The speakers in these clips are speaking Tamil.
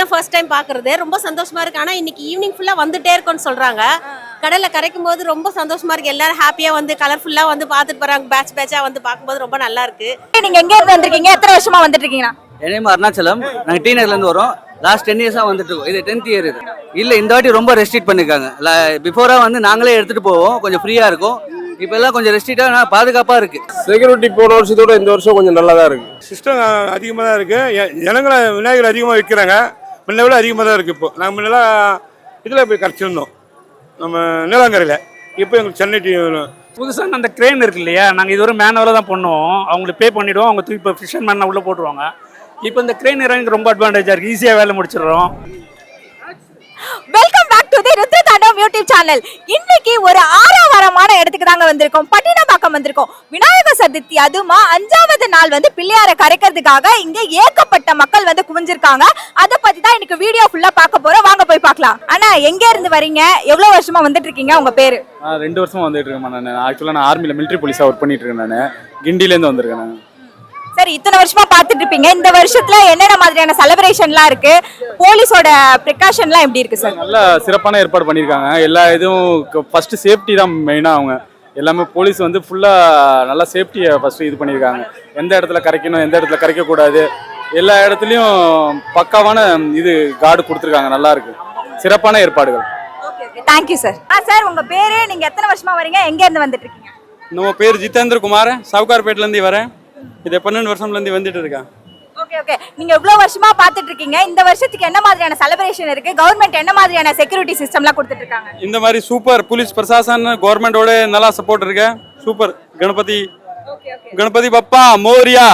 இதான் ஃபர்ஸ்ட் டைம் பார்க்குறது ரொம்ப சந்தோஷமா இருக்கு. ஆனால் இன்னைக்கு ஈவினிங் ஃபுல்லாக வந்துட்டே இருக்கோம்னு சொல்கிறாங்க கடலில் கரைக்கும் போது ரொம்ப சந்தோஷமா இருக்கு. எல்லாரும் ஹாப்பியாக வந்து கலர்ஃபுல்லாக வந்து பார்த்துட்டு போகிறாங்க பேட்ச் பேட்சாக வந்து பார்க்கும்போது ரொம்ப நல்லா இருக்கு. நீங்க எங்க இருந்து வந்திருக்கீங்க? எத்தனை வருஷமா வந்துட்டு இருக்கீங்களா என் அருணாச்சலம். நாங்கள் டி நகர்லேருந்து வரோம். லாஸ்ட் டென் இயர்ஸாக வந்துட்டு இருக்கோம். இது டென்த் இயர் இது. இல்லை இந்த வாட்டி ரொம்ப ரெஸ்ட்ரிக்ட் பண்ணியிருக்காங்க பிஃபோராக வந்து நாங்களே எடுத்துகிட்டு போவோம். கொஞ்சம் ஃப்ரீயாக இருக்கும். இப்போ எல்லாம் கொஞ்சம் ரெஸ்ட்ரிக்டாக பாதுகாப்பாக இருக்குது செக்யூரிட்டி போன வருஷத்தோட இந்த வருஷம் கொஞ்சம் நல்லா தான் இருக்கு சிஸ்டம் அதிகமாக தான் இருக்குது ஜனங்களை விநாயகர் அதிகமாக விற்கிறாங்க முன்ன விட அதிகமாக தான் இருக்குது இப்போ. நாங்கள் முன்னெல்லாம் இதில் போய் கரைச்சிருந்தோம் நம்ம நீலாங்கரையில். இப்போ எங்களுக்கு சென்னை டி புதுசாக அந்த க்ரேன் இருக்கு இல்லையா? நாங்கள் இதுவரை மேனுவலாக தான் பண்ணுவோம் அவங்களுக்கு பே பண்ணிவிடுவோம் அவங்க தூக்கி இப்போ ஃபிஷன் மேனை உள்ளே போட்டுருவாங்க. இப்போ இந்த க்ரேன் இறங்கி ரொம்ப அட்வான்டேஜாக இருக்குது ஈஸியாக வேலை முடிச்சிடுறோம். Welcome back to the Rudra YouTube channel. இன்னைக்கு ஒரு ஆறாவாரமான இடத்துக்கு தாங்க வந்திருக்கோம். பட்டினப்பாக்கம் வந்திருக்கோம். விநாயகர் சதுர்த்தி அதுமா அஞ்சாவது நாள் வந்து பிள்ளையாரை கரைக்கிறதுக்காக இங்க ஏகப்பட்ட மக்கள் வந்து குவிஞ்சிருக்காங்க. அதை பத்தி தான் இன்னைக்கு வீடியோ ஃபுல்லா பார்க்க போறோம். வாங்க போய் பார்க்கலாம். அண்ணா எங்க இருந்து வரீங்க? எவ்வளவு வருஷமா வந்துட்டு இருக்கீங்க? உங்க பேரு? ரெண்டு வருஷமா வந்துட்டு இருக்கேன் நான். ஆக்சுவலாக நான் ஆர்மியில மிலிட்டரி போலீஸாக ஒர்க் பண்ணிட்டு இருக்கேன் நான். கிண்டிலேருந்து வந்திருக்கேன் நான். சரி இத்தனை வருஷமா பார்த்துட்டு இருப்பீங்க. இந்த வருஷத்துல என்னென்ன மாதிரியான செலிப்ரேஷன்லாம் இருக்கு? போலீஸோட ப்ரிகாஷன்லாம் எப்படி இருக்கு சார்? நல்ல சிறப்பான ஏற்பாடு பண்ணியிருக்காங்க. எல்லா இதுவும் ஃபர்ஸ்ட் சேஃப்டி தான் மெயினாக அவங்க. எல்லாமே போலீஸ் வந்து ஃபுல்லாக நல்லா சேஃப்டியை ஃபர்ஸ்ட் இது பண்ணியிருக்காங்க. எந்த இடத்துல கரைக்கணும் எந்த இடத்துல கரைக்கக்கூடாது எல்லா இடத்துலையும் பக்காவான இது கார்டு கொடுத்துருக்காங்க. நல்லா இருக்கு. சிறப்பான ஏற்பாடுகள். தேங்க்யூ சார் ஆ சார் உங்க பேரு நீங்க எத்தனை வருஷமா வரீங்க? எங்க இருந்து வந்துட்டு இருக்கீங்க? நம்ம பேர் ஜிதேந்திர குமார். சவுகார்பேட்லேருந்து வரேன். இது பன்னெண்டு வருஷம்லேருந்து வந்துட்டு இருக்கேன் ஓகே ஓகே நீங்க இவ்வளவு வருஷமா பார்த்துட்டு இருக்கீங்க இந்த வருஷத்துக்கு என்ன மாதிரியான செலிப்ரேஷன் இருக்கு? கவர்மெண்ட் என்ன மாதிரியான செக்யூரிட்டி சிஸ்டம்லாம் கொடுத்துட்டு இருக்காங்க இந்த மாதிரி சூப்பர் போலீஸ் பிரசாசன் கவர்மெண்டோட நல்லா சப்போர்ட் இருக்கு. சூப்பர் கணபதி. கணபதி பப்பா மோரியா.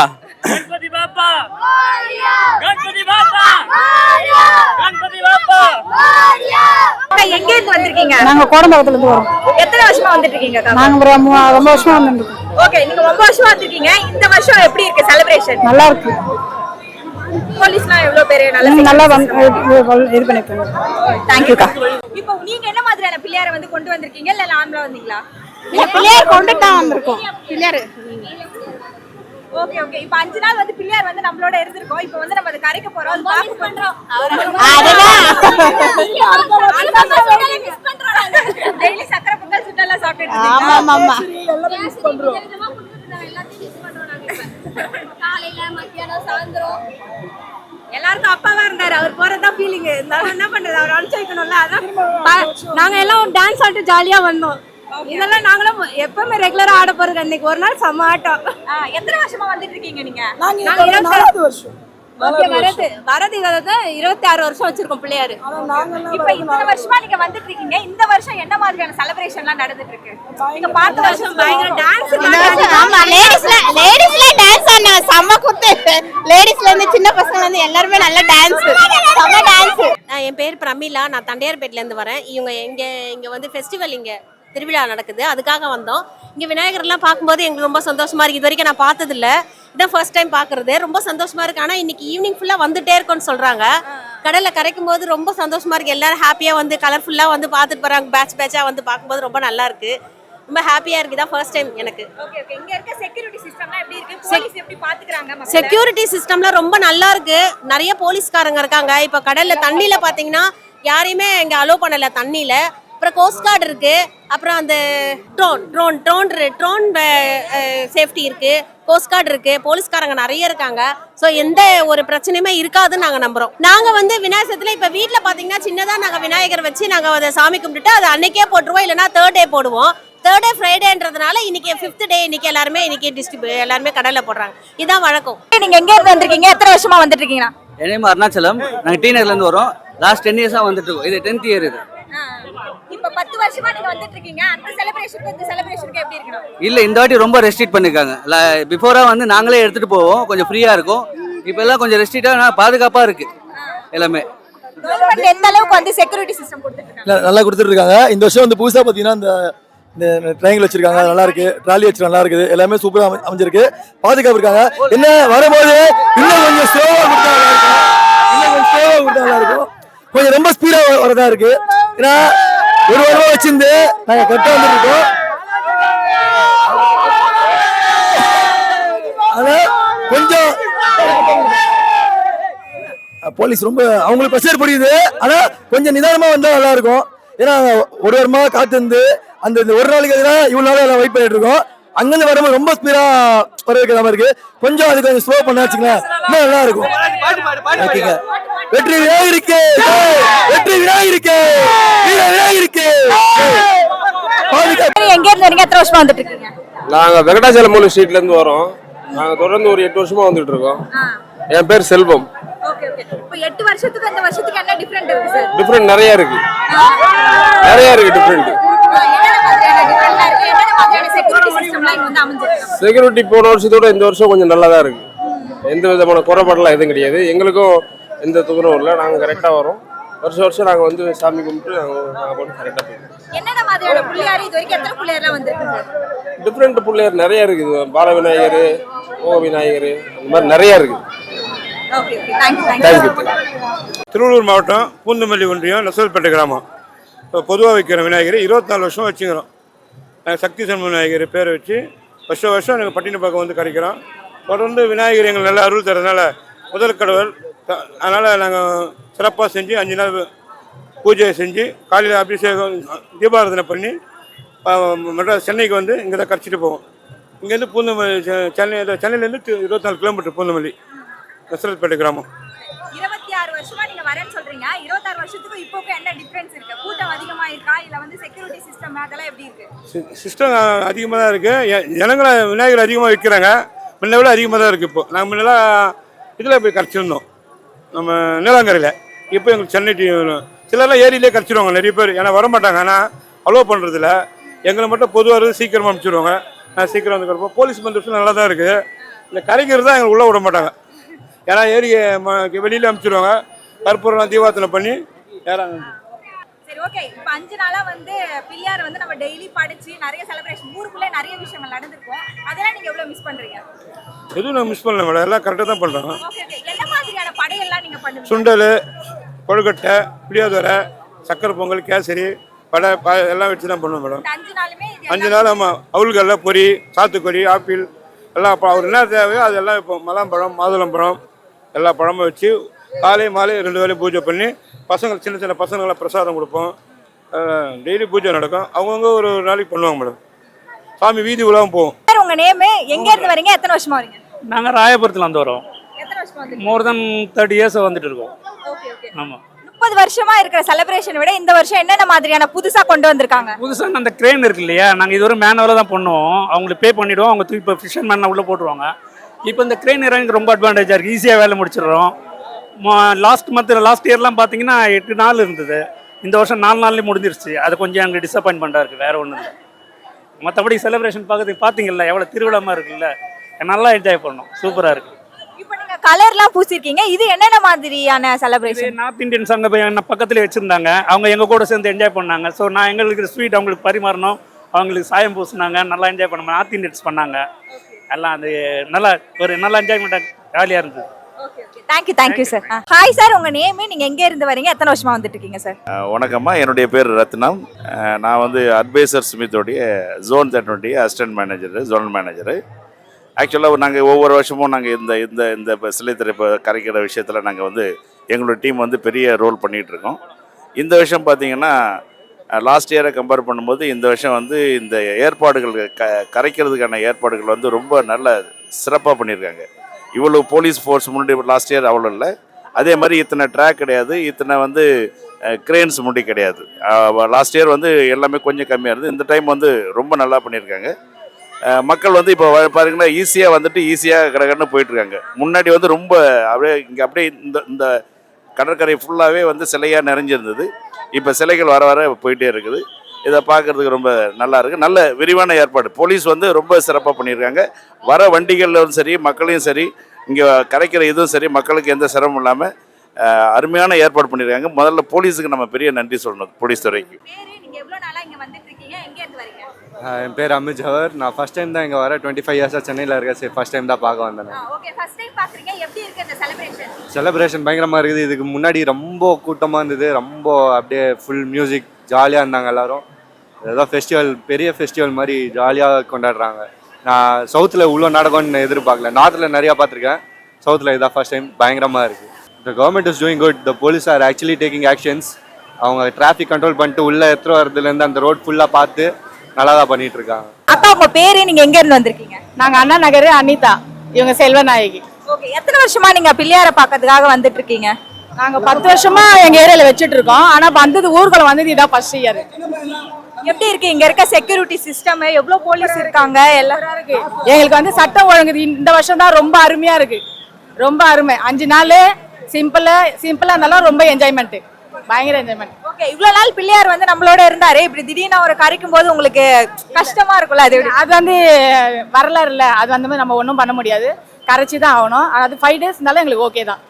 அக்கா, எங்க இருந்து வந்திருக்கீங்க? நாங்க கோடம்பாக்கத்துல இருந்து வரோம். எத்தனை வருஷமா வந்துட்டு இருக்கீங்க? நாங்க ரொம்ப வருஷமா வந்துருக்கோம் ஓகே நீங்க ரொம்ப வருஷமா வந்திருக்கீங்க இந்த வருஷம் எப்படி இருக்கு செலிப்ரேஷன் நல்லா இருக்கு. போலீஸ்லாம் எவ்வளவு பேரு நல்ல நல்லா வந்து இது- பண்ணிருக்காங்க. தேங்க்யூக்கா இப்போ நீங்க என்ன மாதிரியான பிள்ளையாரை வந்து கொண்டு வந்திருக்கீங்க? இல்ல நார்மலா வந்தீங்களா? பிள்ளையார் கொண்டு தான் வந்திருக்கோம். பிள்ளையார். ஓகே ஓகே இப்போ அஞ்சு நாள் வந்து பிள்ளையார் வந்து நம்மளோட இருந்திருக்கோம். இப்போ வந்து நம்ம அதை கரைக்க போறோம். அது பார்க்க பண்றோம். டெய்லி சக்கரை பொங்கல் சுட்டெல்லாம் சாப்பிட்டுட்டு ஆமா ஆமா. ஆமா எல்லாருக்கும் அப்பாவா இருந்தாரு. அவர் போறதுதான் ஃபீலிங் இருந்தாலும் என்ன பண்றது? அவர் அனுப்பிச்சு அதான் நாங்க எல்லாம் டான்ஸ் ஆட்டு ஜாலியா வந்தோம். இதெல்லாம் நாங்களும் எப்பவுமே ரெகுலரா ஆட போறது அன்னைக்கு ஒரு நாள் செம்ம ஆட்டம். எத்தனை வருஷமா வந்துட்டு இருக்கீங்க நீங்க? நாங்க இருபத்தி வருஷம். வரது. வரது இதை இருபத்தி ஆறு வருஷம் வச்சிருக்கோம் பிள்ளையாரு. இப்போ இத்தனை வருஷமா நீங்க வந்துட்டு இருக்கீங்க இந்த வருஷம் என்ன மாதிரியான செலிப்ரேஷன்லாம் நடந்துட்டு இருக்கு நீங்க பார்த்த வருஷம் பயங்கர டான்ஸ் ஆமா லேடிஸ்ல லேடிஸ்ல டான்ஸ் ஆடினாங்க செம்ம குத்து. லேடிஸ்ல இருந்து சின்ன பசங்க இருந்து எல்லாருமே நல்ல டான்ஸ் செம்ம டான்ஸ் என் பேர் பிரமிளா. நான் தண்டையார்பேட்ல இருந்து வரேன். இவங்க இங்க இங்க வந்து ஃபெஸ்டிவல் இங்க. திருவிழா நடக்குது. அதுக்காக வந்தோம். இங்க விநாயகர்லாம் பார்க்கும்போது எங்களுக்கு ரொம்ப சந்தோஷமா இருக்கு. இது வரைக்கும் நான் பார்த்தது இல்ல இதான் ஃபர்ஸ்ட் டைம் பார்க்கறது. ரொம்ப சந்தோஷமா இருக்கு. ஆனா இன்னைக்கு ஈவினிங் ஃபுல்லா வந்துட்டே இருக்கோம்னு சொல்றாங்க. கடல்ல கரைக்கும் போது ரொம்ப சந்தோஷமா இருக்கு. எல்லாரும் ஹாப்பியா வந்து கலர்ஃபுல்லா வந்து பார்த்துட்டு போறாங்க. பேட்ச் பேட்சா வந்து பார்க்கும்போது ரொம்ப நல்லா இருக்கு. ரொம்ப ஹாப்பியா இருக்கு. இதான் ஃபர்ஸ்ட் டைம் எனக்கு. ஓகே ஓகே இங்க இருக்க செக்யூரிட்டி சிஸ்டம்லாம் எப்படி இருக்கு? போலீஸ் எப்படி பாத்துக்கறாங்க? செக்யூரிட்டி சிஸ்டம்ல ரொம்ப நல்லா இருக்கு. நிறைய போலீஸ்காரங்க இருக்காங்க. இப்ப கடல்ல தண்ணியில பாத்தீங்கன்னா யாரையுமே இங்க அலோவ் பண்ணல தண்ணியில. அப்புறம் கோஸ்ட் கார்டு இருக்கு. அப்புறம் அந்த drone drone drone drone safety இருக்கு. கோஸ்ட் கார்டு இருக்கு. போலீஸ்காரங்க நிறைய இருக்காங்க. ஸோ எந்த ஒரு பிரச்சனையுமே இருக்காதுன்னு நாங்க நம்புறோம். நாங்க வந்து விநாயகத்துல இப்ப வீட்ல பாத்தீங்கன்னா சின்னதா நாங்க விநாயகர் வச்சு நாங்க அதை சாமி கும்பிட்டுட்டு அதை அன்னைக்கே போட்டுருவோம். இல்லைன்னா தேர்ட் டே போடுவோம். தேர்ட் டே ஃப்ரைடேன்றதுனால இன்னைக்கு ஃபிஃப்த் டே இன்னைக்கு எல்லாருமே இன்னைக்கு டிஸ்ட்ரிபியூ எல்லாருமே கடல்ல போடுறாங்க. இதான் வழக்கம். நீங்க எங்க இருந்து வந்திருக்கீங்க? எத்தனை வருஷமா வந்துட்டு இருக்கீங்க என் அருணாச்சலம். நாங்கள் டி நகர்லேருந்து வரோம். லாஸ்ட் டென் இயர்ஸாக வந்துட்டு இருக்கோம். இது டென்த் இயர் இது. பத்து வருஷமா நீங்க வந்துட்டு இருக்கீங்க அந்த செலிப்ரேஷனுக்கு இந்த செலிப்ரேஷனுக்கு எப்படி இருக்கணும்? இல்லை இந்த வாட்டி ரொம்ப ரெஸ்ட்ரிக்ட் பண்ணியிருக்காங்க பிஃபோராக வந்து நாங்களே எடுத்துகிட்டு போவோம். கொஞ்சம் ஃப்ரீயாக இருக்கும். இப்போ எல்லாம் கொஞ்சம் ரெஸ்ட்ரிக்டாக பாதுகாப்பாக இருக்குது எல்லாமே. எந்த அளவுக்கு வந்து செக்யூரிட்டி சிஸ்டம் கொடுத்துட்டு இருக்காங்க இல்ல, நல்லா கொடுத்துருக்காங்க இந்த வருஷம் வந்து புதுசா பாத்தீங்கன்னா இந்த இந்த ட்ரையாங்கிள் வச்சிருக்காங்க. அது நல்லா இருக்கு. ட்ராலி வச்சு நல்லா இருக்குது. எல்லாமே சூப்பரா அமை- அமைஞ்சிருக்கு. பாதுகாப்பு இருக்காங்க. என்ன வரும்போது இன்னும் கொஞ்சம் ஸ்லோவா கொடுத்தா நல்லா இருக்கும். இன்னும் கொஞ்சம் ஸ்லோவா கொடுத்தா நல்லா இருக்கும். கொஞ்சம் ரொம்ப ஸ்பீடா வரதா இருக்கு. ஏன்னா ஒரு வாரமா வச்சிருந்து நாங்க கரெக்டா வந்துருக்கோம். ஆனா கொஞ்சம் போலீஸ் ரொம்ப அவங்களுக்கு ப்ரெஷர் புரியுது. ஆனா கொஞ்சம் நிதானமா வந்தா நல்லா இருக்கும். ஏன்னா ஒரு வாரமா காத்திருந்து அந்த இந்த ஒரு நாளைக்கு எதுனா இவ்வளவு நாள் வெயிட் பண்ணிட்டு இருக்கோம். அங்கிருந்து வரும்போது ரொம்ப ஸ்பீடா வர மாதிரி இருக்கு. கொஞ்சம் அது கொஞ்சம் ஸ்லோ பண்ணா வச்சுக்கலாம் இன்னும் நல்லா இருக்கும். ஓகேங்க. வெற்றி விநாயகருக்கு ஜெய்! வெற்றி விநாயகருக்கு வீர விநாயகருக்கு எங்க இருந்து வரீங்க? எத்தனை வருஷமா வந்துட்டு இருக்கீங்க? நாங்கள் வெங்கடாச்சலம் மூணு ஸ்ட்ரீட்ல இருந்து வரோம். நாங்கள் தொடர்ந்து ஒரு எட்டு வருஷமா வந்துட்டு இருக்கோம். என் பேர் செல்வம். Okay okay. இப்போ எட்டு வருஷத்துக்கு அந்த வருஷத்துக்கு என்ன டிஃபரெண்ட் இருக்கு சார் டிஃப்ரெண்ட் நிறைய இருக்கு. நிறைய இருக்கு டிஃப்ரெண்ட் என்னென்ன மாதிரியான டிஃபரெண்டா இருக்கு என்னென்ன மாதிரியான செக்யூரிட்டி சிஸ்டம்லாம் இங்க வந்து அமைஞ்சிருக்கு. செக்யூரிட்டி போன வருஷத்தோட இந்த வருஷம் கொஞ்சம் நல்லா தான் இருக்கு. எந்த விதமான குறைபாடெல்லாம் எதுவும் கிடையாது. எங்களுக்கும் எந்த துக்கரும் இல்லை. நாங்கள் கரெக்டாக வரோம். வருஷம் வருஷம் நாங்கள் வந்து சாமி கும்பிட்டு நாங்கள் நாங்கள் போட்டு கரெக்டாக போயிடுவோம். டிஃப்ரெண்ட் பிள்ளையார் நிறைய இருக்குது பால விநாயகர் ஓ விநாயகர் அந்த மாதிரி நிறைய இருக்குது திருவள்ளூர் மாவட்டம் பூந்தமல்லி ஒன்றியம் நெசல்பேட்டை கிராமம். இப்போ பொதுவாக வைக்கிற விநாயகர் இருபத்தி நாலு வருஷம் வச்சுக்கிறோம். சக்தி சண்முக விநாயகர் பேரை வச்சு வருஷம் வருஷம் நாங்கள் பட்டினப்பாக்கம் வந்து கிடைக்கிறோம் தொடர்ந்து விநாயகர் எங்களுக்கு நல்லா அருள் தரதுனால முதல் கடவுள் அதனால் நாங்கள் சிறப்பாக செஞ்சு அஞ்சு நாள் பூஜை செஞ்சு காலையில் அபிஷேகம் தீபாராதனை பண்ணி மெட்ராஸ் சென்னைக்கு வந்து இங்கே தான் கரைச்சிட்டு போவோம். இங்கேருந்து பூந்தமல்லி செ- சென்னை சென்னையிலேருந்து இருபத்தி நாலு கிலோமீட்டர் பூந்தமல்லி நெசல்பேட்டை கிராமம் இருபத்தி ஆறு வருஷமா நீங்க வரேன்னு சொல்றீங்க. இருபத்தாறு வருஷத்துக்கு இப்போக்கும் என்ன டிஃபரன்ஸ் இருக்கு? கூட்டம் அதிகமா இருக்கா இல்ல வந்து செக்யூரிட்டி சிஸ்டம் அதெல்லாம் எப்படி இருக்கு? சிஸ்டம் அதிகமாக தான் இருக்குது ஜனங்களை விநாயகர் அதிகமாக விற்கிறாங்க முன்ன விட அதிகமாக தான் இருக்குது இப்போ. நாங்கள் முன்னெல்லாம் இதில் போய் கரைச்சிருந்தோம். நம்ம நீலாங்கரையில். இப்போ எங்களுக்கு சென்னை டீ சிலர்லாம் ஏரியிலே கரைச்சிருவாங்க. நிறைய பேர். ஏன்னா வர மாட்டாங்க ஆனால் அலோவ் பண்ணுறதில்ல எங்களை மட்டும் பொதுவாக இருந்து சீக்கிரமாக அனுப்பிச்சிடுவாங்க நான் சீக்கிரம் வந்து கிடப்போம் போலீஸ் பந்தோபஸ்து நல்லா தான் இருக்குது இந்த கரைக்கிறது தான் எங்களுக்கு உள்ளே விட மாட்டாங்க. ஏன்னா ஏரியை வெளியில் அனுப்பிச்சிடுவாங்க கற்பூரம் தீபாரத்தனை பண்ணி ஏறாங்க. சரி ஓகே இப்போ அஞ்சு நாளா வந்து பிள்ளையார் வந்து நம்ம டெய்லி படிச்சு நிறைய செலிப்ரேஷன் ஊருக்குள்ளே நிறைய விஷயங்கள் நடந்திருக்கும். அதெல்லாம் நீங்க எவ்வளவு மிஸ் பண்றீங்க? எதுவும் நாங்கள் மிஸ் பண்ணல மேடம். எல்லாம் கரெக்டாக தான் பண்ணுறோம் ஓகே ஓகே என்ன மாதிரியான படையெல்லாம் நீங்க பண்ணுவீங்க? சுண்டல் கொழுக்கட்டை புளியோதரை சக்கரை பொங்கல் கேசரி வடை பா எல்லாம் வச்சு தான் பண்ணுவோம் மேடம். அஞ்சு நாளுமே அஞ்சு நாள் ஆமாம் அவுள்கல்ல பொரி சாத்துக்குடி ஆப்பிள் எல்லாம் அப்போ அவர் என்ன தேவையோ அதெல்லாம் இப்போ மலாம்பழம் மாதுளம்பழம் எல்லா பழமும் வச்சு காலை மாலை ரெண்டு வேலையும் பூஜை பண்ணி பசங்க சின்ன சின்ன பசங்களை பிரசாதம் கொடுப்போம். டெய்லி பூஜை நடக்கும். அவங்கவுங்க ஒரு ஒரு நாளைக்கு பண்ணுவாங்க மேடம். சாமி வீதி உலாவும் போவோம். உங்க நேம்? எங்க இருந்து வரீங்க? எத்தனை வருஷமா வரீங்க? நாங்கள் ராயபுரத்தில் வந்து வரோம். மோர் தென் தேர்ட்டி இயர்ஸ் வந்துட்டு இருக்கோம். ஓகே ஓகே ஆமாம் முப்பது வருஷமா இருக்கிற செலிப்ரேஷன் விட இந்த வருஷம் என்னென்ன மாதிரியான புதுசா கொண்டு வந்திருக்காங்க? புதுசாக அந்த கிரேன் இருக்கு இல்லையா? நாங்கள் இது ஒரு மேனுவலாக தான் பண்ணுவோம். அவங்களுக்கு பே பண்ணிவிடுவோம் அவங்க தூக்கி இப்போ ஃபிஷன் மேன் உள்ளே போட்டுருவாங்க. இப்போ இந்த கிரேன் இறங்க ரொம்ப அட்வான்டேஜாக இருக்குது ஈஸியாக வேலை முடிச்சிடுறோம். லாஸ்ட் மந்த் லாஸ்ட் இயர்லாம் பார்த்தீங்கன்னா எட்டு நாள் இருந்தது. இந்த வருஷம் நாலு நாள்லேயே முடிஞ்சிருச்சு. அது கொஞ்சம் எங்களுக்கு டிசப்பாயின்மெண்ட்டாக இருக்குது வேறு ஒன்றும் இல்லை. மற்றபடி செலிப்ரேஷன் பார்க்கறதுக்கு பார்த்தீங்கல்ல எவ்வளோ திருவிழாமா இருக்குல்ல நல்லா என்ஜாய் பண்ணோம். சூப்பராக இருக்குது இப்போ நீங்க கலர்லாம் பூசிருக்கீங்க. இது என்னென்ன மாதிரியான செலிப்ரேஷன் நார்த் இந்தியன்ஸ் அங்கே என்ன பக்கத்துல வச்சுருந்தாங்க. அவங்க எங்கள் கூட சேர்ந்து என்ஜாய் பண்ணாங்க. ஸோ நான் எங்களுக்கு ஸ்வீட் அவங்களுக்கு பரிமாறணும். அவங்களுக்கு சாயம் பூசினாங்க. நல்லா என்ஜாய் பண்ண நார்த் இந்தியன்ஸ் பண்ணாங்க. எல்லாம் அது நல்லா ஒரு நல்ல என்ஜாய்மெண்ட்டாக ஜாலியாக இருந்தது. Thank you thank you sir hi sir உங்க நேம் நீங்க எங்க இருந்து வரீங்க? எத்தனை வருஷமா வந்துட்டு இருக்கீங்க சார் வணக்கம்மா. என்னுடைய பேர் ரத்னம். அஹ் நான் வந்து அட்வைசர் ஸ்மித்தோடைய ஜோன் தேர்ட்டினுடைய அசிஸ்டன்ட் மேனேஜர் ஜோனல் மேனேஜரு ஆக்சுவலாக நாங்கள் ஒவ்வொரு வருஷமும் நாங்கள் இந்த இந்த இந்த இப்போ சிலைத்திரை இப்போ கரைக்கிற விஷயத்தில் நாங்கள் வந்து எங்களோட டீம் வந்து பெரிய ரோல் பண்ணிகிட்டு இருக்கோம். இந்த விஷயம் பார்த்தீங்கன்னா லாஸ்ட் இயரை கம்பேர் பண்ணும்போது இந்த வருஷம் வந்து இந்த ஏற்பாடுகள் க கரைக்கிறதுக்கான ஏற்பாடுகள் வந்து ரொம்ப நல்ல சிறப்பாக பண்ணியிருக்காங்க இவ்வளோ போலீஸ் ஃபோர்ஸ் முன்னாடி லாஸ்ட் இயர் அவ்வளோ இல்லை. அதே மாதிரி இத்தனை ட்ராக் கிடையாது. இத்தனை வந்து கிரேன்ஸ் முடி கிடையாது. லாஸ்ட் இயர் வந்து எல்லாமே கொஞ்சம் கம்மியாக இருந்தது. இந்த டைம் வந்து ரொம்ப நல்லா பண்ணியிருக்காங்க. மக்கள் வந்து இப்போ பாருங்கன்னா ஈஸியாக வந்துட்டு ஈஸியாக கடகடன்னு போயிட்டுருக்காங்க. முன்னாடி வந்து ரொம்ப அப்படியே இங்கே அப்படியே இந்த இந்த கடற்கரை ஃபுல்லாகவே வந்து சிலையாக நிறைஞ்சிருந்தது. இப்போ சிலைகள் வர வர போயிட்டே இருக்குது. இதை பார்க்கறதுக்கு ரொம்ப நல்லா இருக்குது நல்ல விரிவான ஏற்பாடு. போலீஸ் வந்து ரொம்ப சிறப்பாக பண்ணியிருக்காங்க. வர வண்டிகளிலும் சரி மக்களையும் சரி இங்கே கரைக்கிற இதுவும் சரி மக்களுக்கு எந்த சிரமம் இல்லாமல் அருமையான ஏற்பாடு பண்ணியிருக்காங்க. முதல்ல போலீஸுக்கு நம்ம பெரிய நன்றி சொல்லணும் போலீஸ் துறைக்கு. பேரு நீங்க எவ்வளவு நாளா இங்க வந்துட்டு இருக்கீங்க எங்க இருந்து வரீங்க? என் பேர் அமித் ஜவர் நான் ஃபர்ஸ்ட் டைம் தான் இங்கே வர டுவெண்ட்டி ஃபைவ் இயர்ஸாக சென்னையில் இருக்கேன். சரி ஃபர்ஸ்ட் டைம் தான் பார்க்க வந்தேன். ஓகே ஃபர்ஸ்ட் டைம் பாக்குறீங்க எப்படி இருக்கு இந்த செலிப்ரேஷன் செலிப்ரேஷன் பயங்கரமாக இருக்குது. இதுக்கு முன்னாடி ரொம்ப கூட்டமாக இருந்தது. ரொம்ப அப்படியே ஃபுல் மியூசிக் ஜாலியாக இருந்தாங்க எல்லாரும். ஏதோ ஃபெஸ்டிவல் பெரிய ஃபெஸ்டிவல் மாதிரி ஜாலியாக கொண்டாடுறாங்க. நான் சவுத்தில் இவ்வளோ நடக்கும்னு எதிர்பார்க்கல. நார்த்தில் நிறையா பார்த்துருக்கேன். சவுத்தில் இதான் ஃபர்ஸ்ட் டைம் பயங்கரமாக இருக்குது the government is doing good the police are actually taking actions அவங்க டிராஃபிக் கண்ட்ரோல் பண்ணிட்டு உள்ளே எடுத்துகிட்டு வரதுலேருந்து அந்த ரோட் ஃபுல்லாக பார்த்து நல்லா தான் பண்ணிட்டு இருக்காங்க. அக்கா உங்க பேரு நீங்க எங்க இருந்து வந்திருக்கீங்க? நாங்க அண்ணா நகர் அனிதா. இவங்க செல்வநாயகி. ஓகே எத்தனை வருஷமா நீங்க பிள்ளையார பாக்கிறதுக்காக வந்துட்டு இருக்கீங்க? நாங்க பத்து வருஷமா எங்க ஏரியால வச்சுட்டு இருக்கோம். ஆனா வந்தது ஊர்வலம் வந்தது இதான் ஃபர்ஸ்ட் இயர் எப்படி இருக்கு? இங்க இருக்க செக்யூரிட்டி சிஸ்டம் எவ்வளவு போலீஸ் இருக்காங்க? எல்லாம் எங்களுக்கு வந்து சட்டம் ஒழுங்கு இந்த வருஷம் தான் ரொம்ப அருமையா இருக்கு. ரொம்ப அருமை. அஞ்சு நாள் சிம்பிளா சிம்பிளா இருந்தாலும் ரொம்ப என்ஜாய்மெண்ட் பயங்கர என்ஜாய்மெண்ட் ஓகே இவ்வளவு நாள் பிள்ளையார் வந்து நம்மளோட இருந்தாரு. இப்படி திடீர்னு அவரை கரைக்கும் போது உங்களுக்கு கஷ்டமா இருக்கும்ல அது? அது வந்து வரலாறு இல்ல. அது மாதிரி நம்ம ஒன்றும் பண்ண முடியாது. கரைச்சி தான் ஆகணும். அது ஃபைவ் டேஸ் இருந்தாலும் எங்களுக்கு ஓகே தான்.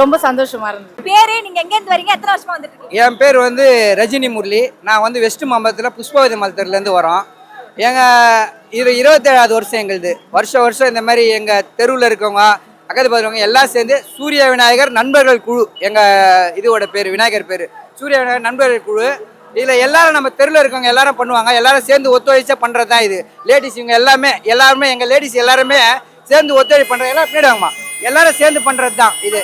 ரொம்ப சந்தோஷமா இருந்தது. பேரு நீங்க எங்க இருந்து வரீங்க? எத்தனை வருஷமா வந்துட்டு இருக்கீங்க? என் பேர் வந்து ரஜினி முரளி. நான் வந்து வெஸ்ட் மாம்பலத்தில் புஷ்பவதி மலத்தூர்லேருந்து வரோம் எங்கள் இது இருபத்தேழாவது வருஷம் எங்களுது. வருஷம் வருஷம் இந்த மாதிரி எங்கள் தெருவில் இருக்கவங்க பக்கத்து பக்கத்துவங்க எல்லாம் சேர்ந்து சூரிய விநாயகர் நண்பர்கள் குழு எங்கள் இதோட பேர் விநாயகர் பேர். சூரிய விநாயகர் நண்பர்கள் குழு. இதில் எல்லாரும் நம்ம தெருவில் இருக்கவங்க எல்லாரும் பண்ணுவாங்க. எல்லாரும் சேர்ந்து ஒத்துழைச்சா பண்ணுறது தான் இது. லேடிஸ் இவங்க எல்லாமே எல்லாருமே எங்கள் லேடிஸ் எல்லாருமே சேர்ந்து ஒத்துழைப்பு பண்ணுறது எல்லாம் பின்னாடுவாங்கம்மா எல்லாரும் சேர்ந்து பண்ணுறது தான் இது.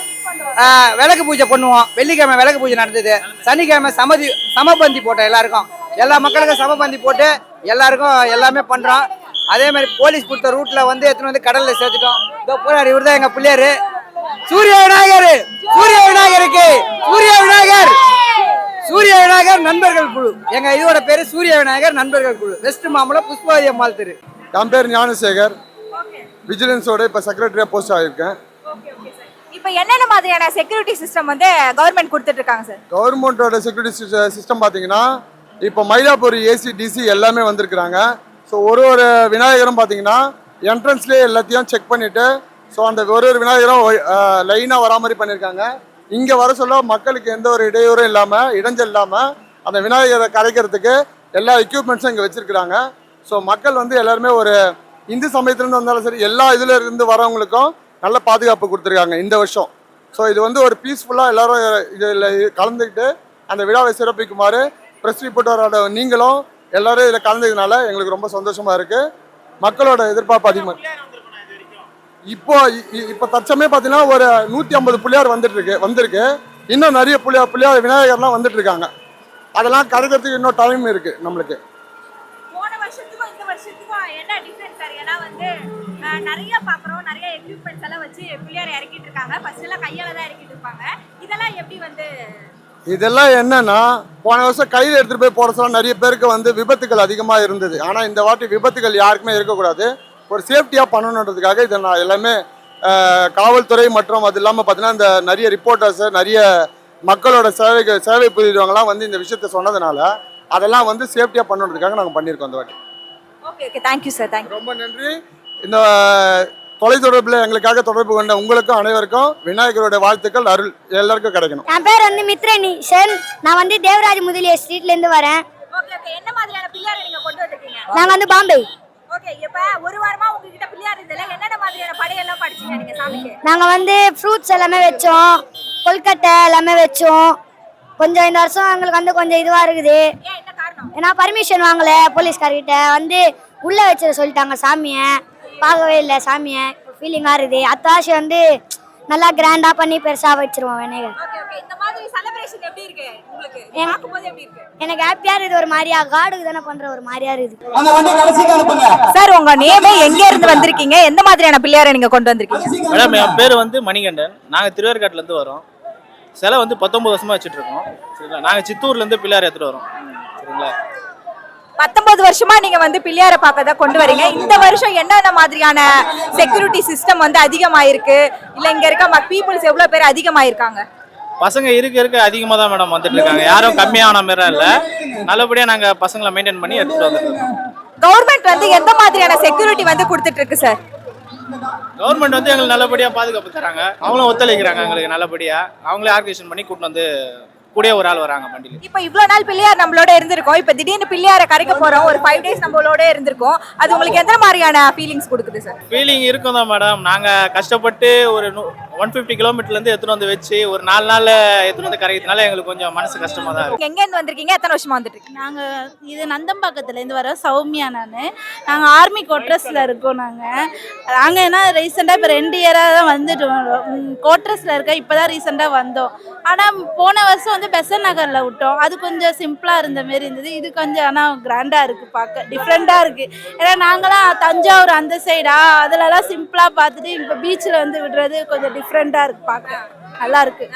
விளக்கு பூஜை பண்ணுவோம். வெள்ளிக்கிழமை விளக்கு பூஜை நடந்தது. சனிக்கிழமை சமதி சமபந்தி போட்டோம் எல்லாருக்கும். எல்லா மக்களுக்கும் சமபந்தி போட்டு எல்லாருக்கும் எல்லாமே பண்றோம். அதே மாதிரி போலீஸ் கொடுத்த ரூட்ல வந்து எடுத்துன்னு வந்து கடல்ல சேர்த்துட்டோம். இதோ போறாரு இவர் தான் எங்க பிள்ளையாரு. சூரிய விநாயகர்! சூரிய விநாயகருக்கு! சூரிய விநாயகர்! சூரிய விநாயகர் நண்பர்கள் குழு. எங்க இதோட பேரு சூரிய விநாயகர் நண்பர்கள் குழு. வெஸ்ட் மாம்பலம் புஷ்பவதி அம்மாள் தெரு. என் பேர் ஞானசேகர். விஜிலன்ஸோட இப்போ செக்ரட்டரியாக போஸ்ட் ஆகியிருக்கேன். இப்போ என்னென்ன மாதிரியான செக்யூரிட்டி சிஸ்டம் வந்து கவர்மெண்ட் கொடுத்துட்டு இருக்காங்க சார் கவர்மெண்ட்டோட செக்யூரிட்டி சிஸ்டம் பார்த்தீங்கன்னா இப்போ மயிலாப்பூர் ஏசி டிசி எல்லாமே வந்திருக்கிறாங்க. ஸோ ஒரு ஒரு விநாயகரும் பார்த்தீங்கன்னா என்ட்ரன்ஸ்லேயே எல்லாத்தையும் செக் பண்ணிவிட்டு ஸோ அந்த ஒரு ஒரு விநாயகரும் லைனாக வரா மாதிரி பண்ணியிருக்காங்க இங்கே வர சொல்ல மக்களுக்கு எந்த ஒரு இடையூறும் இல்லாமல் இடைஞ்சல் இல்லாமல் அந்த விநாயகரை கரைக்கிறதுக்கு எல்லா எக்யூப்மெண்ட்ஸும் இங்கே வச்சுருக்கிறாங்க. ஸோ மக்கள் வந்து எல்லாருமே ஒரு இந்து சமயத்துலேருந்து வந்தாலும் சரி எல்லா இதில் இருந்து வரவங்களுக்கும் நல்ல பாதுகாப்பு கொடுத்துருக்காங்க இந்த வருஷம். ஸோ இது வந்து ஒரு பீஸ்ஃபுல்லாக எல்லாரும் இதில் கலந்துக்கிட்டு அந்த விழாவை சிறப்பிக்குமாறு ப்ரெஸ் ரிப்போர்ட்டரோட நீங்களும் எல்லாரும் இதில் கலந்ததுனால எங்களுக்கு ரொம்ப சந்தோஷமா இருக்கு. மக்களோட எதிர்பார்ப்பு அதிகமாக இப்போ இப்போ தற்சமயம் பார்த்தீங்கன்னா ஒரு நூற்றி ஐம்பது புள்ளியார் வந்துட்டு இருக்கு வந்திருக்கு. இன்னும் நிறைய புள்ளியார் புள்ளியார் விநாயகர்லாம் வந்துட்டு இருக்காங்க அதெல்லாம் கருக்கிறதுக்கு இன்னும் டைம் இருக்கு நம்மளுக்கு. வருஷத்துக்கும் என்ன டிஃப்ரெண்ட் சார் ஏன்னா வந்து நிறைய பார்க்குறோம் நிறைய எக்யூப்மெண்ட்ஸ் எல்லாம் வச்சு பிள்ளையார் இறக்கிட்டு இருக்காங்க. ஃபர்ஸ்ட் எல்லாம் கையால தான் இறக்கிட்டு இருப்பாங்க. இதெல்லாம் எப்படி வந்து இதெல்லாம் என்னன்னா போன வருஷம் கையில் எடுத்துகிட்டு போய் போகிற சொல்ல நிறைய பேருக்கு வந்து விபத்துகள் அதிகமாக இருந்தது. ஆனால் இந்த வாட்டி விபத்துகள் யாருக்குமே இருக்கக்கூடாது. ஒரு சேஃப்டியாக பண்ணணுன்றதுக்காக இதை நான் எல்லாமே காவல்துறை மற்றும் அது இல்லாமல் பார்த்தீங்கன்னா இந்த நிறைய ரிப்போர்ட்டர்ஸு நிறைய மக்களோட சேவை சேவை புரியுறவங்களாம் வந்து இந்த விஷயத்த சொன்னதுனால அதெல்லாம் வந்து சேஃப்டியாக பண்ணணுன்றதுக்காக நாங்கள் பண்ணியிருக்கோம் இந்த வாட்டி. Okay okay thank you sir thank you ரொம்ப நன்றி. இந்த தொலைத்தொடர்பில் எங்களுக்காக தொடர்பு கொண்ட உங்களுக்கும் அனைவருக்கும் விநாயகரோட வாழ்த்துக்கள் அருள் எல்லாருக்கும் கிடைக்கணும். என் பேர் வந்து மித்ரணி சென் நான் வந்து தேவராஜ் முதலிய ஸ்ட்ரீட்ல இருந்து வரேன். ஓகே ஓகே என்ன மாதிரியான பிள்ளையார் நீங்க கொண்டு வந்திருக்கீங்க? நாங்க வந்து பாம்பே. ஓகே இப்ப ஒரு வாரமா உங்ககிட்ட பிள்ளையார் இதுல என்னென்ன மாதிரியான படையெல்லாம் படிச்சீங்க நீங்க சாமிக்கு? நாங்க வந்து ஃப்ரூட்ஸ் எல்லாமே வச்சோம். கொல்கட்டை எல்லாமே வச்சோம். கொஞ்சம் இந்த வருஷம் எங்களுக்கு வந்து கொஞ்சம் இதுவா இருக்குது. ஏன்னா பர்மிஷன் வாங்கல போலீஸ்கார்கிட்ட வந்து உள்ள வச்சிட சொல்லிட்டாங்க சாமியை. பார்க்கவே இல்லை சாமியை. ஃபீலிங்காக இருக்குது. வருஷம் வந்து நல்லா கிராண்டா பண்ணி பெருசா வச்சிருவோம் விநாயகர். Okay okay. இந்த மாதிரி செலிப்ரேஷன் எப்படி இருக்கு உங்களுக்கு? என்- பார்க்கும்போது எப்படி இருக்கு? எனக்கு ஹாப்பியா இருக்குது ஒரு மாதிரியா? காடுக்கு தானே பண்ற ஒரு மாதிரியா இருக்குது. சார் உங்க நேமே எங்க இருந்து வந்திருக்கீங்க? எந்த மாதிரியான பிள்ளையாரை நீங்க கொண்டு வந்திருக்கீங்க? மேடம் என் பேர் வந்து மணிகண்டன். நாங்கள் திருவேற்காட்டிலேருந்து வரோம். சிலை வந்து பத்தொம்பது வருஷமாக வச்சுட்டு இருக்கோம். சரிங்களா? நாங்கள் சித்தூர்லேருந்து பிள்ளையார் எடுத்துகிட்டு வரோம். சரிங்களா பத்தொன்பது வருஷமா நீங்க வந்து பிள்ளையார பார்க்க தான் கொண்டு வரீங்க. இந்த வருஷம் என்னென்ன மாதிரியான செக்யூரிட்டி சிஸ்டம் வந்து அதிகமாயிருக்கு? இல்ல இங்க இருக்க பீப்புள்ஸ் எவ்வளவு பேர் அதிகமாயிருக்காங்க? பசங்க இருக்க இருக்க அதிகமாக தான் மேடம் வந்துட்டு இருக்காங்க. யாரும் கம்மியான மாதிரி இல்லை. நல்லபடியாக நாங்கள் பசங்களை மெயின்டைன் பண்ணி எடுத்துகிட்டு வந்துட்டு இருக்கோம் கவர்மெண்ட் வந்து எந்த மாதிரியான செக்யூரிட்டி வந்து கொடுத்துட்டு இருக்கு சார் கவர்மெண்ட் வந்து எங்களுக்கு நல்லபடியாக பாதுகாப்பு தராங்க. அவங்களும் ஒத்துழைக்கிறாங்க எங்களுக்கு நல்லபடியாக அவங்களே ஆர்கனைசேஷன் பண்ணி கூட்டிட்டு வந்து கூட ஒரு ஆள் வராங்க வண்டியில். இப்போ இவ்வளவு நாள் பிள்ளையார் நம்மளோட இருந்திருக்கோம். இப்போ திடீர்னு பிள்ளையாரை கரைக்க போறோம் ஒரு ஃபைவ் டேஸ் நம்மளோட இருந்திருக்கோம். அது உங்களுக்கு எந்த மாதிரியான ஃபீலிங்ஸ் கொடுக்குது சார் ஃபீலிங் இருக்கும் தான் மேடம் நாங்கள் கஷ்டப்பட்டு ஒரு ஒன் ஃபிஃப்டி கிலோமீட்டர்லேருந்து எடுத்துகிட்டு வந்து வச்சு ஒரு நாலு நாள் எடுத்துகிட்டு வந்து கரைக்கிறதுனால எங்களுக்கு கொஞ்சம் மனசு கஷ்டமாக தான் இருக்குது எங்க இருந்து வந்திருக்கீங்க? எத்தனை வருஷமா வந்துட்டு நாங்கள் இது நந்தம்பாக்கத்துலேருந்து வரோம் சௌமியா நான். நாங்கள் ஆர்மி கோட்ரஸில் இருக்கோம் நாங்கள் நாங்கள் என்ன ரீசெண்டாக இப்போ ரெண்டு இயராக தான் வந்துட்டு கோட்ரஸில் இருக்க இப்போ தான் ரீசெண்டாக வந்தோம். ஆனால் போன வருஷம் வந்து பெசன் நகரில் விட்டோம். அது கொஞ்சம் சிம்பிளாக இருந்த மாரி இருந்தது. இது கொஞ்சம் ஆனால் கிராண்டாக இருக்குது பார்க்க. டிஃப்ரெண்ட்டாக இருக்குது ஏன்னா நாங்களாம் தஞ்சாவூர் அந்த சைடா அதுலலாம் சிம்பிளாக பார்த்துட்டு இப்போ பீச்சில் வந்து விடுறது கொஞ்சம் டிஃப்ரெண்ட்டாக இருக்குது பார்க்க. நல்லா இருக்கு.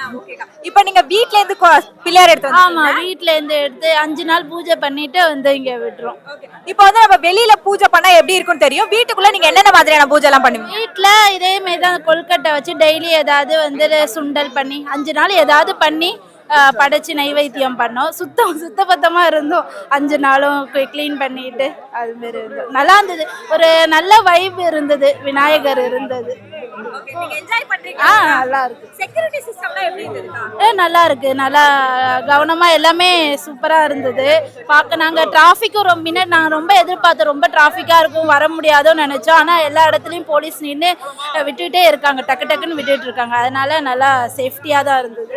இப்போ நீங்க வீட்ல இருந்து பிள்ளையார் எடுத்து ஆமா வீட்ல இருந்து எடுத்து அஞ்சு நாள் பூஜை பண்ணிட்டு வந்து இங்க விட்டுறோம். இப்போ வந்து நம்ம வெளியில பூஜை பண்ணா எப்படி இருக்கும்னு தெரியும்? வீட்டுக்குள்ள நீங்க என்னென்ன மாதிரியான பூஜை எல்லாம் பண்ணுவீங்க? வீட்ல இதே மாதிரி தான் கொழுக்கட்டை வச்சு டெய்லி ஏதாவது வந்து சுண்டல் பண்ணி அஞ்சு நாள் ஏதாவது பண்ணி படைச்சு நைவேத்தியம் பண்ணோம். சுத்தம் சுத்தபத்தமா இருந்தோம். அஞ்சு நாளும் க்ளீன் பண்ணிட்டு அது மாதிரி இருந்தோம். நல்லா இருந்தது. ஒரு நல்ல வைப் இருந்தது. விநாயகர் இருந்தது. நல்லா இருக்கு. நல்லா இருக்கு. நல்லா கவனமா எல்லாமே சூப்பரா இருந்தது. பார்க்க நாங்க டிராஃபிக்கும் ரொம்ப முன்னாடி நாங்க ரொம்ப எதிர்பார்த்தோம். ரொம்ப டிராஃபிக்கா இருக்கும் வர முடியாதோன்னு நினைச்சோம். ஆனா எல்லா இடத்துலயும் போலீஸ் நின்று விட்டுட்டே இருக்காங்க. டக்கு டக்குன்னு விட்டுட்டு இருக்காங்க. அதனால நல்லா சேஃப்டியா தான் இருந்தது.